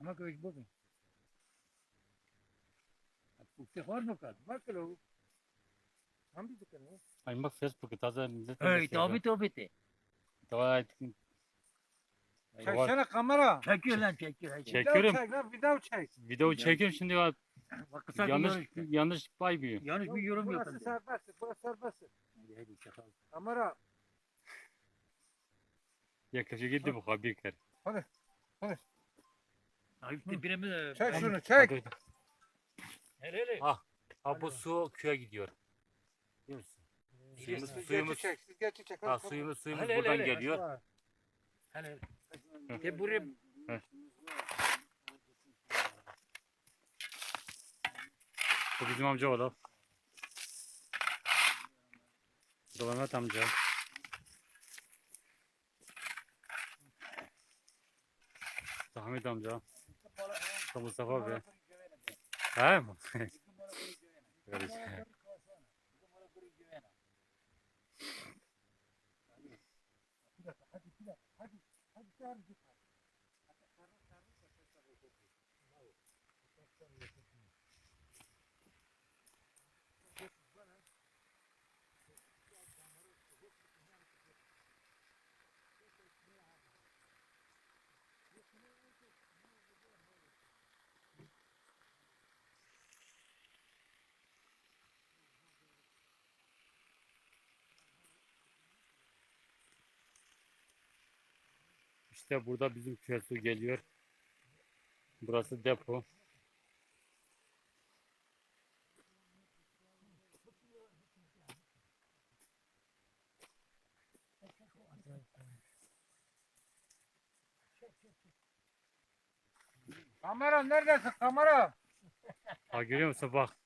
Ama köy bu. Bukte var mı kad? Bak lo. Ham bir dükkan o. Ay bak Facebook'u taze ne Hey tabi tabi te. Tabii Çeksene kamera. Çekiyor lan çekiyor. Çek. Video Çekiyorum. çek lan video çek. video çekiyorum şimdi ya, Bak kısa yanlış yorum. yanlış pay büyüyor. Yanlış bir yorum yok. Burası serbest. Burası serbest. Hadi hadi çakal. Kamera. Yaklaşık gitti bu habikler. Ayıp da birimiz de. Çek şunu çek. Hele hele. Ha bu su köye gidiyor. Biliyor musun? Suyumuz, Süzgeci suyumuz, çek. Süzgeci çek. ha, suyumuz, suyumuz Hele, hele, buradan hele. geliyor. Hele. Te buraya Bu bizim amca oğlu. Bu da Mehmet amca. Hamit amca. Bu da Mustafa abi. He mi? Böyle İşte burada bizim köye su geliyor. Burası depo. Kamera neredesin kamera? Ha görüyor musun bak.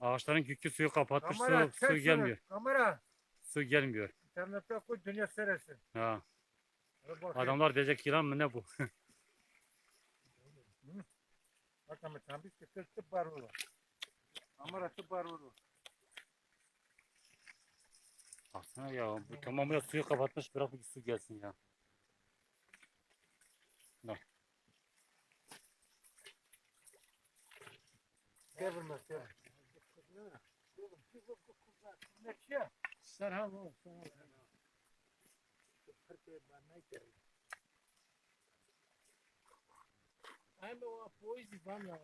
Ağaçların kökü suyu kapatmış. Kamera Su, su gelmiyor. Kamera. Su gelmiyor. İnternette koy dünya seyretsin. Ha. Adamlar diyecek yılan mı ne bu? Bak ama tam bir. Kamera tık var burada. Baksana ya bu tamamıyla suyu kapatmış bırak bir su gelsin ya. Devirmez ya. Sarha bu. Hem o poiz van ya.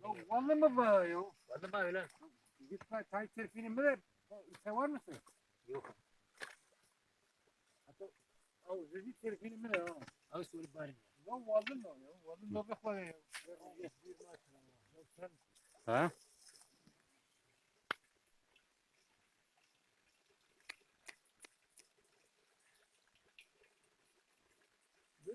Ya vallahi mı var ya? Hadi bak öyle. Git kay tay terfini mi ver? Sen var mısın? Yok. Al zeci terfini mi ver? ha? Abi söyle bari. Ya vallahi mi ya? Vallahi ne bak var ya? Ha?